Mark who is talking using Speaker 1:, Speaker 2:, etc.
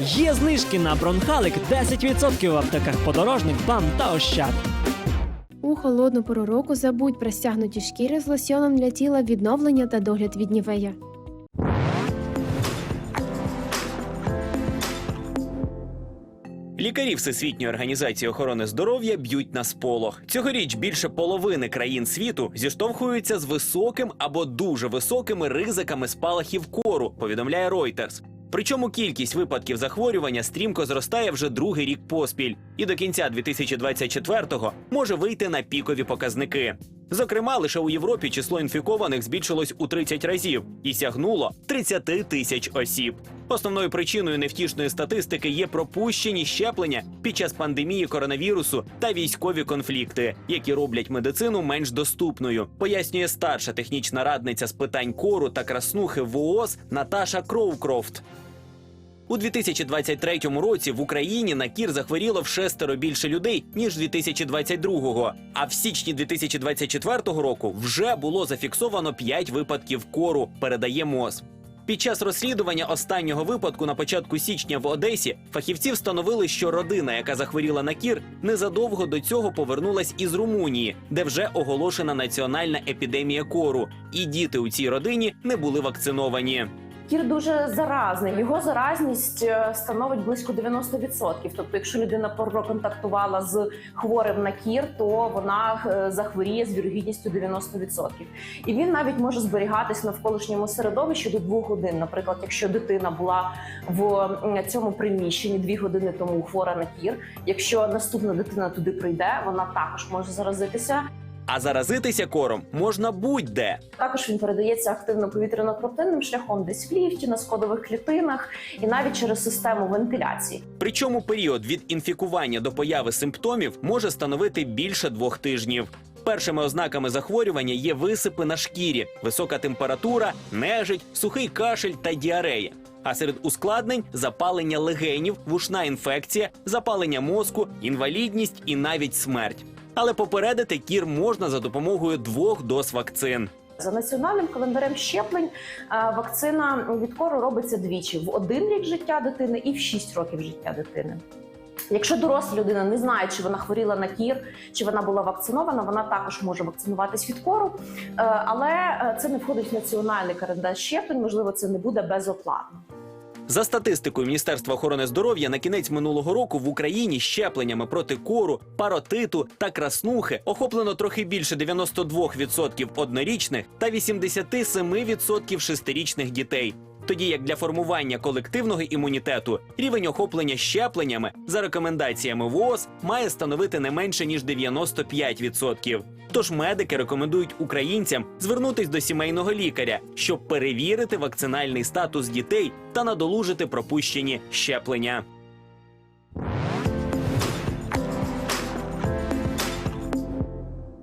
Speaker 1: Є знижки на бронхалик 10% в аптеках подорожник, бам та ощад.
Speaker 2: У холодну пору року забудь про стягнуті шкіри з лосьоном для тіла відновлення та догляд від нівея.
Speaker 3: Лікарі Всесвітньої організації охорони здоров'я б'ють на сполох. Цьогоріч більше половини країн світу зіштовхуються з високим або дуже високими ризиками спалахів кору, повідомляє Reuters. Причому кількість випадків захворювання стрімко зростає вже другий рік поспіль, і до кінця 2024-го може вийти на пікові показники. Зокрема, лише у Європі число інфікованих збільшилось у 30 разів і сягнуло 30 тисяч осіб. Основною причиною невтішної статистики є пропущені щеплення під час пандемії коронавірусу та військові конфлікти, які роблять медицину менш доступною, пояснює старша технічна радниця з питань кору та краснухи ВООЗ Наташа Кроукрофт. У 2023 році в Україні на кір захворіло в шестеро більше людей ніж 2022-го. А в січні 2024 року вже було зафіксовано 5 випадків кору. Передає МОЗ. Під час розслідування останнього випадку на початку січня в Одесі фахівці встановили, що родина, яка захворіла на кір, незадовго до цього повернулась із Румунії, де вже оголошена національна епідемія кору, і діти у цій родині не були вакциновані.
Speaker 4: Кір дуже заразний. Його заразність е, становить близько 90%. Тобто, якщо людина проконтактувала з хворим на кір, то вона е, захворіє з вірогідністю 90%. І він навіть може зберігатись навколишньому середовищі до двох годин. Наприклад, якщо дитина була в цьому приміщенні дві години тому хвора на кір, якщо наступна дитина туди прийде, вона також може заразитися.
Speaker 3: А заразитися кором можна будь-де.
Speaker 4: Також він передається активно повітряно-краплинним шляхом, десь в ліфті, на сходових клітинах і навіть через систему вентиляції.
Speaker 3: Причому період від інфікування до появи симптомів може становити більше двох тижнів. Першими ознаками захворювання є висипи на шкірі, висока температура, нежить, сухий кашель та діарея. А серед ускладнень запалення легенів, вушна інфекція, запалення мозку, інвалідність і навіть смерть. Але попередити кір можна за допомогою двох доз вакцин.
Speaker 4: За національним календарем щеплень вакцина від кору робиться двічі: в один рік життя дитини і в шість років життя дитини. Якщо доросла людина не знає, чи вона хворіла на кір, чи вона була вакцинована, вона також може вакцинуватись від кору, Е, але е, це не входить в національний календар щеплень. Можливо, це не буде безоплатно.
Speaker 3: За статистикою Міністерства охорони здоров'я на кінець минулого року в Україні щепленнями проти кору, паротиту та краснухи охоплено трохи більше 92% однорічних та 87% шестирічних дітей. Тоді як для формування колективного імунітету рівень охоплення щепленнями за рекомендаціями ВООЗ має становити не менше ніж 95%. Тож медики рекомендують українцям звернутись до сімейного лікаря, щоб перевірити вакцинальний статус дітей та надолужити пропущені щеплення.